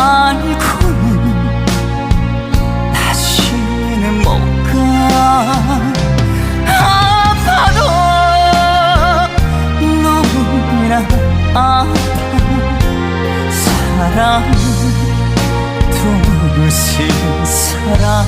알고는 다시는 못가 아파도 너무나 아파. 사랑 둘씩 사랑